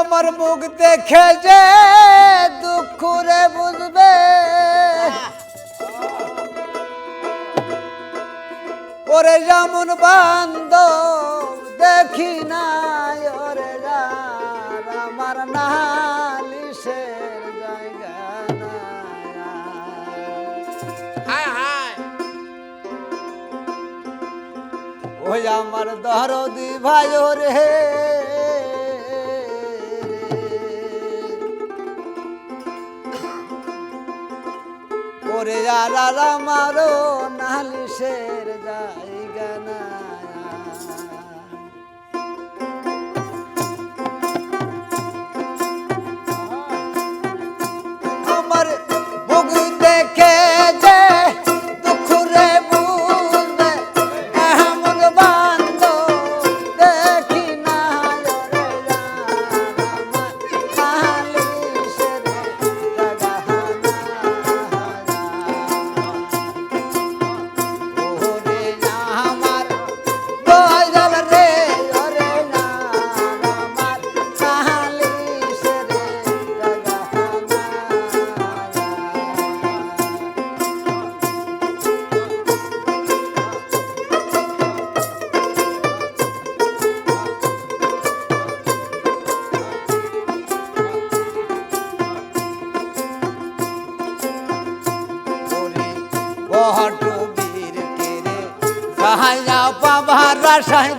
আমার মুখ দেখে যে দুঃখ রে বুঝবে। ওরে যেমন বান্দ দেখি না ওরে আমার নালিশের জায়গা ওই আমার দরদি ভাই রে ওরে আর আর আমারও নালিশের জায়গা না আমার বুক দেখে ডুবির কেরে। কাহায়া বাবা রাসায়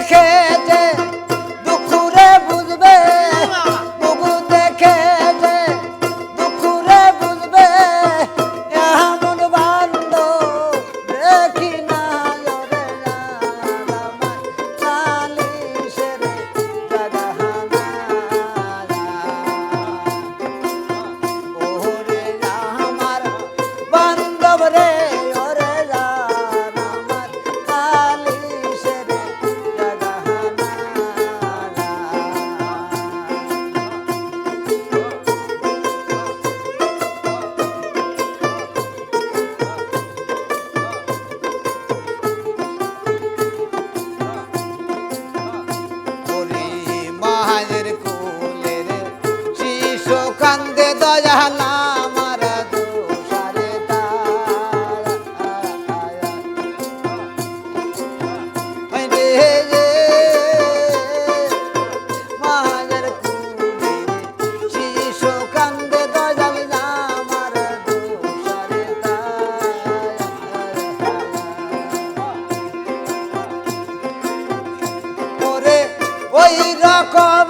Okay. ওই রকম